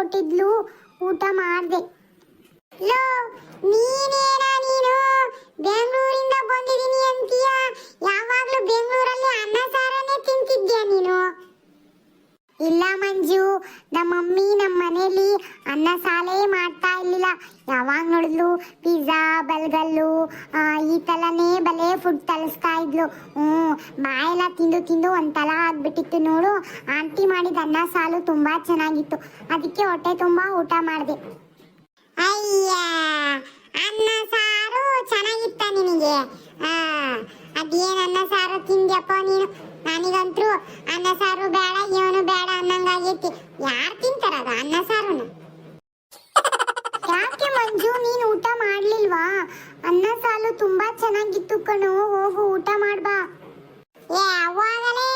ಸಾಲು ಹಾಕೊಟ್ಟಿದ್ಲು ಊಟ ಮಾಡ್ದೆ. ಲೋ, ನೀನೇನಾ ನೀನು? ಬೆಂಗಳೂರಿಂದ ಬಂದಿದ್ದೀನಿ ಅಂತೀಯ? ಯಾವಾಗ್ಲೂ ಬೆಂಗಳೂರಲ್ಲಿ ಅನ್ನ ಸಾರನೇ ತಿಂತಿದ್ಯಾ ನೀನು? ಇಲ್ಲ ಮಂಜು, ನಮ್ಮ ಮಮ್ಮಿ ನಮ್ಮ ಮನೇಲಿ ಅನ್ನ ಸಾಲೇ ಮಾಡ್ತಾ ಇರ್ಲಿಲ್ಲ. ಯಾವಾಗ ನೋಡಿದ್ಲು? ಪಿಜ್ಜಾ, ಬಲ್ಗಲ್ಲು ಈ ತಲನೇ ಬಲೆ ಫುಡ್ ತಲಿಸ್ತಾ ಇದ್ಲು. ಹ್ಞೂ ಬಾಯೆಲ್ಲ ತಿಂದು ತಿಂದು ಒಂಥರ ಆಗ್ಬಿಟ್ಟಿತ್ತು ನೋಡು. ಆಂಟಿ ಮಾಡಿದ ಅನ್ನ ಸಾಲು ತುಂಬ ಚೆನ್ನಾಗಿತ್ತು. ಅದಕ್ಕೆ ಹೊಟ್ಟೆ ತುಂಬ ಊಟ ಮಾಡಿದೆ. ಅಯ್ಯ, ಅನ್ನ ಸಾರು ಚೆನ್ನಾಗಿತ್ತ ನಿನಗೆ? ಅದೇನ್ ಅನ್ನ ಸಾರು ತಿಂದ್ಯಪ್ಪ ನೀನು? ನನಗಂತೂ ಅನ್ನ ಸಾರು ಬ್ಯಾ ಅನ್ನಂಗಾಗೈತಿ ಯಾರು ತಿಂತಾರ ಅದು ಅನ್ನ ಸಾರುನ? ಯಾಕೆ ಮಂಜು, ನೀನು ಊಟ ಮಾಡ್ಲಿಲ್ವಾ? ಅನ್ನ ಸಾಲು ತುಂಬಾ ಚೆನ್ನಾಗಿತ್ತು ಕಣೋ. ಹೋಗು, ಊಟ ಮಾಡ್ಬಾ. ಏ ಅವಾಗಲೇ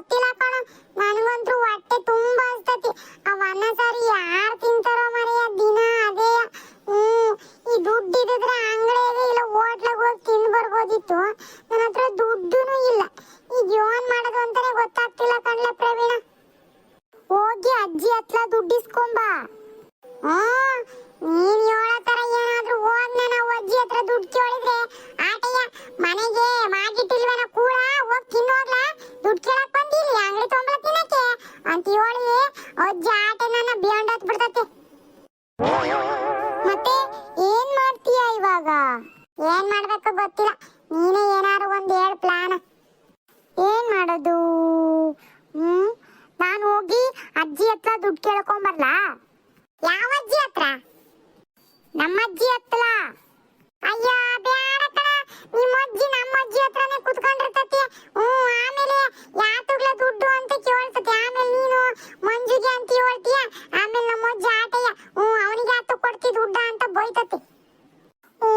ಗೊತ್ತಿಲ್ಲ ಕಣ. ನನಗಂತೂ ಹೊಟ್ಟೆ ತುಂಬಾ ಹಸ್ತತಿ. ಅವ ಅನ್ನ ಸಾರಿ ಯಾರು ತಿಂತಾರೋ ಮರೆಯ ದಿನ ಅದೇ. ಹ್ಮ್, ಈ ದುಡ್ಡು ಇದ್ರೆ ಅಂಗಡಿಯಾಗೆ ಇಲ್ಲ, ಹೋಟ್ಲಾಗ ಹೋಗಿ ತಿಂದು ಬರ್ಬೋದಿತ್ತು. ನನ್ನ ಹತ್ರ ದುಡ್ಡುನು ಇಲ್ಲ. ಈಗ ಏನ್ ಮಾಡೋದು ಅಂತಾನೆ ಗೊತ್ತಾಗ್ತಿಲ್ಲ ಕಣ್ಲೆ ಪ್ರವೀಣ. ಹೋಗಿ ಅಜ್ಜಿ ಹತ್ರ ದುಡ್ಡು ಇಸ್ಕೊಂಬಾ. ಮಾಡ್ಬೇಕು ಗೊತ್ತಿಲ್ಲ. ನೀನೇ ಏನಾರು ಒಂದ್ ಪ್ಲಾನ್. ಏನ್ ಮಾಡೋದು? ಹ್ಮ್? ನಾನು ಹೋಗಿ ಅಜ್ಜಿ ಹತ್ರ ದುಡ್ಡು ಕೇಳ್ಕೊಂಬರ್ಲಾ ಯಾವ ಅಜ್ಜಿ ಹತ್ರ? ನಮ್ಮ ಅಜ್ಜಿ ಹತ್ರ ಅಯ್ಯೋ ಬೇಡ ಕಣ ನಿಮ್ಮ ಅಜ್ಜಿ ನಮ್ಮ ಅಜ್ಜಿ ಹತ್ರನೇ ಕುತ್ಕೊಂಡಿರ್ತತಿ. ಹ್ಞೂ ಆಮೇಲೆ ಯಾತುಗ್ಲ ದುಡ್ಡು ಅಂತ ಕೇಳ್ತತಿ ಆಮೇಲೆ ನೀನು ಮಂಜುಗೆ ಅಂತ ಹೇಳ್ತೀಯ ಆಮೇಲೆ ನಮ್ಮ ಅಜ್ಜಿ ಆಟಯ್ಯ ಹ್ಞೂ ಅವನಿಗೆ ಹತ್ತು ಕೊಡ್ತಿ ದುಡ್ಡ ಅಂತ ಬೈತತಿ ಹ್ಞೂ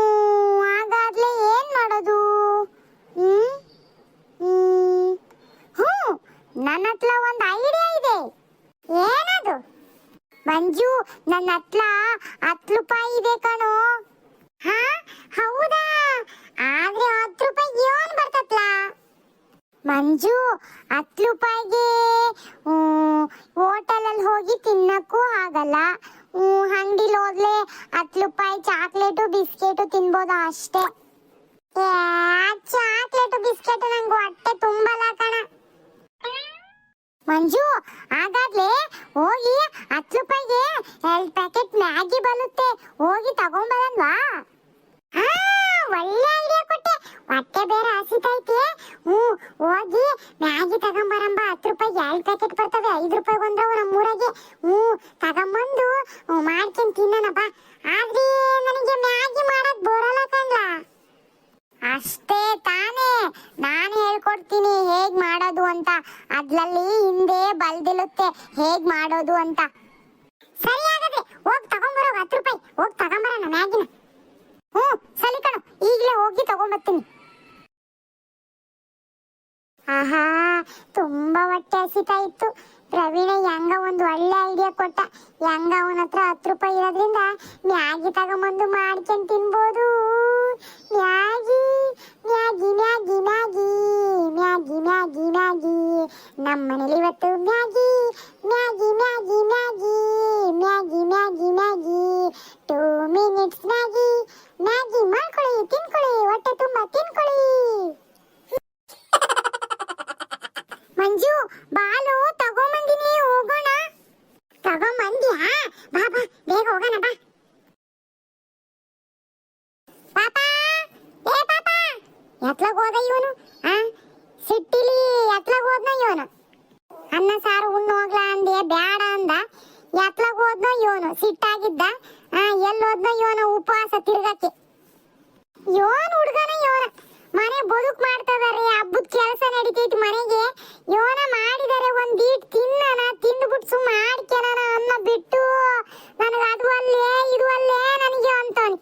ಹಾಗಾದ್ಲೆ ಏನ್ ಮಾಡೋದು ಹ್ಮ್ ಹ್ಮ್ ಹ್ಞೂ ನನ್ನ ಹತ್ರ ಒಂದು ಐಡಿಯಾ ಇದೆ ಏನದು ಮಂಜು ನನ್ನ ಹತ್ರ ಹತ್ತು ರೂಪಾಯಿ ಇದೆ ಕಣೋ. ಹಾ? ಹೌದಾ? ಆದ್ರೆ ಹತ್ತು ರೂಪಾಯಿ ಏನ್ ಬರ್ತತ್ಲ? ಮಂಜು, ಹತ್ತು ರೂಪಾಯಿಗೆ ಹೋಟೆಲಲ್ಲಿ ಹೋಗಿ ತಿನ್ನಕ್ಕೂ ಆಗಲ್ಲ. ಅಂಗಡಿಲಿ ಹೋದ್ಲೆ ಹತ್ತು ರೂಪಾಯಿ ಚಾಕ್ಲೇಟು, ಬಿಸ್ಕೆಟು ತಿನ್ಬೋದು ಅಷ್ಟೇ. ಚಾಕ್ಲೇಟು, ಬಿಸ್ಕೆಟ್ ನಂಗೆ ಹೊಟ್ಟೆ ತುಂಬಲ್ಲ ಕಣ. ಮಂಜು, ಹಾಗಾದ್ರೆ ಹೋಗಿ ಎರಡು ಪ್ಯಾಕೆಟ್ ಮ್ಯಾಗಿ ಬರುತ್ತೆ. ಹೋಗಿ ತಗೊಂಬರನ್ವಾ ಆ ಒಳ್ಳೆ ಐಡಿಯಾ ಕೊಟ್ಟೆ. ಹೊಟ್ಟೆ ಬೇರೆ ಹಸಿತೈತೆ ಹ್ಞೂ ಹೋಗಿ ಮ್ಯಾಗಿ ತಗೊಂಬರಂಬ. ಹತ್ತು ರೂಪಾಯಿ ಎರಡು ಪ್ಯಾಕೆಟ್ ಬರ್ತವೆ. ಐದು ರೂಪಾಯಿ ಬಂದ್ರವು ನಮ್ಮ ಊರಾಗೆ. ಹ್ಞೂ ತಗೊಂಬಂದು ಹ್ಞೂ, ತಿನ್ನೋಣಪ್ಪ ಆದ್ರೆ ನನಗೆ ಮ್ಯಾಗಿ ಮಾಡಕ್ ಬರಲ್ಲ ಕಣ್ಲ. ಅಷ್ಟೇ ತಾನೇ. ನಾನು ಹೇಳ್ಕೊಡ್ತೀನಿ ಹೇಗ್ ಮಾಡೋದು ಅಂತ. ಅದ್ರಲ್ಲಿ ಹಿಂದೆ ಬಲ್ದಿರುತ್ತೆ ಹೇಗ್ ಮಾಡೋದು ಅಂತ. ಸರಿ ಹಾಗಾದ್ರೆ ಹೋಗಿ ತಗೊಂಬರೋ ಹತ್ತು ರೂಪಾಯಿ. ಹೋಗ್ ತಗೊಂಬರೋಣ ಮ್ಯಾಗಿನ. ಹ್ಞೂ, ಸರಿ ಕಣು. ಈಗಲೇ ಹೋಗಿ ತಗೊಂಬರ್ತೀನಿ. ಆಹಾ, ತುಂಬಾ ಹೊಟ್ಟೆ ಹಸಿತಾ ಇತ್ತು. ಪ್ರವೀಣ ಹೆಂಗ ಒಂದು ಒಳ್ಳೆ ಐಡಿಯಾ ಕೊಟ್ಟ. ಹೆಂಗ ಅವನ ಹತ್ರ ಹತ್ತು ರೂಪಾಯಿ ಇರೋದ್ರಿಂದ ಮ್ಯಾಗಿ ತಗೊಂಬಂದು ಮಾಡ್ಕೊಂಡ್ ತಿನ್ಬೋದು. Maggi Maggi Maggi Maggi Maggi Maggi Maggi. ನಮ್ಮ ಮನೇಲಿ ಇವತ್ತು Maggi Maggi Maggi Maggi Maggi Maggi Maggi two minutes Maggi Maggi ಮಾಡ್ಕೊಳ್ಳಿ ತಿನ್ಕೊಳ್ಳಿ ಹೊಟ್ಟೆ ತುಂಬಾ ತಿನ್ಕೊಳ್ಳಿ ಮಂಜು ಬಾಲು ತಗೊಂಬಂದಿನಿ ಹೋಗೋಣ ತಗೊಂಬಂದ್ಯಾ ಬಾ ಬಾ ಬೇಗ ಹೋಗೋಣ ಬಾ ಪಾಪ ಏ ಪಾಪ ಎತ್ಲಾಗ ಹೋದ ಇವನು ಆ ಸಿಟ್ಟಿಲಿ ಎತ್ಲಾಗ ಹೋದ್ನ ಇವನು ಅನ್ನ ಸಾರು ಉಣ್ಣು ಹೋಗ್ಲಾ ಅಂದೆ ಬ್ಯಾಡ ಅಂದ ಎತ್ಲಾಗ ಹೋದ್ನೋ ಇವನು ಎಲ್ಲೋದ್ನ ಇವನು ಉಪವಾಸ ತಿರ್ಗಕ್ಕೆ. ಯೋನ್ ಹುಡ್ಗನ ಯೋನ ಮನೆ ಬದುಕ್ ಮಾಡ್ತದಾರೆ ಹಬ್ಬದ ಕೆಲಸ ನಡೀತೈತಿ ಮನೆಗೆ. ಯೋನ ಮಾಡಿದಾರೆ ಒಂದ್ ಈಟ್ ತಿನ್ನನ ತಿಂದ್ಬಿಟ್ಟು ಸುಮ್ಮ ಮಾಡ್ಕೊಳನ ಅನ್ನ ಬಿಟ್ಟು, ನನಗೆ ಅದು ಅಲ್ಲೇ, ಇದು ಅಲ್ಲೇ ನನಗೆ ಅಂತಾನೆ.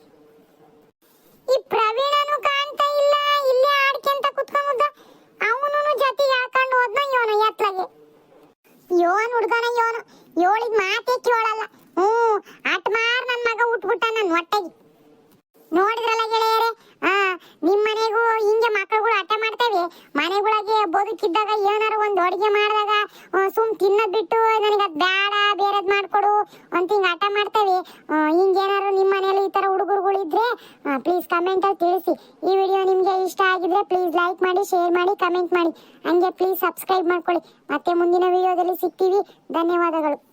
ಈ ಪ್ರವೀಣನು ಕಾಣ್ತಾ ಇಲ್ಲ ಇಲ್ಲೇ ಆಡ್ಕೊಂತ ಕುತ್ಕೊಂಡ್ ಅವನು ಜೊತೆಗೆ ಹಾಕೊಂಡು ಹೋದ್ನ ಯೋನ ಎತ್ಲಾಗೆ ಯೋನ್ ಹುಡ್ಗನ ಯೋನು ಯೋಳಿದ್ ಮಾತೇ ಕೇಳಲ್ಲ ಹ್ಞೂ ಅಟ್ ಮಾರ್ ನನ್ ಮಗ ಉಟ್ಬಿಟ್ಟ ನನ್ ಹೊಟ್ಟೆಗೆ ನೋಡಿದ್ರಲ್ಲ ಗೆಳೆಯರೆ ಆ ನಿಮ್ ಮನೆಗೂ ಹಿಂಗೆ ಮಕ್ಕಳುಗಳು ಹಠ ಮಾಡ್ತೇವೆ ಮನೆಗಳಿಗೆ ಬದುಕಿದ್ದಾಗ ಏನಾರು ಒಂದ್ ಅಡಿಗೆ ಮಾಡಿದಾಗ ಸುಮ್ ತಿನ್ನೋದ್ ಬಿಟ್ಟು ನನಗೆ ಅದು ಬೇಡ ಬೇರೆದ್ ಮಾಡ್ಕೊಡು ಅಂತ ಹಿಂಗ್ ಹಠ ಮಾಡ್ತೇವೆ. ಆ, ಏನಾದ್ರು ನಿಮ್ಮ ಮನೇಲಿ ಈ ಹುಡುಗರುಗಳು ಇದ್ರೆ ಪ್ಲೀಸ್ ಕಮೆಂಟ್ ಅಲ್ಲಿ ತಿಳಿಸಿ. ಈ ವಿಡಿಯೋ ನಿಮ್ಗೆ ಇಷ್ಟ ಆಗಿದ್ರೆ ಪ್ಲೀಸ್ ಲೈಕ್ ಮಾಡಿ ಶೇರ್ ಮಾಡಿ ಕಮೆಂಟ್ ಮಾಡಿ. ಹಂಗೆ ಪ್ಲೀಸ್ ಸಬ್ಸ್ಕ್ರೈಬ್ ಮಾಡ್ಕೊಳ್ಳಿ. ಮತ್ತೆ ಮುಂದಿನ ವಿಡಿಯೋದಲ್ಲಿ ಸಿಗ್ತೀವಿ. ಧನ್ಯವಾದಗಳು.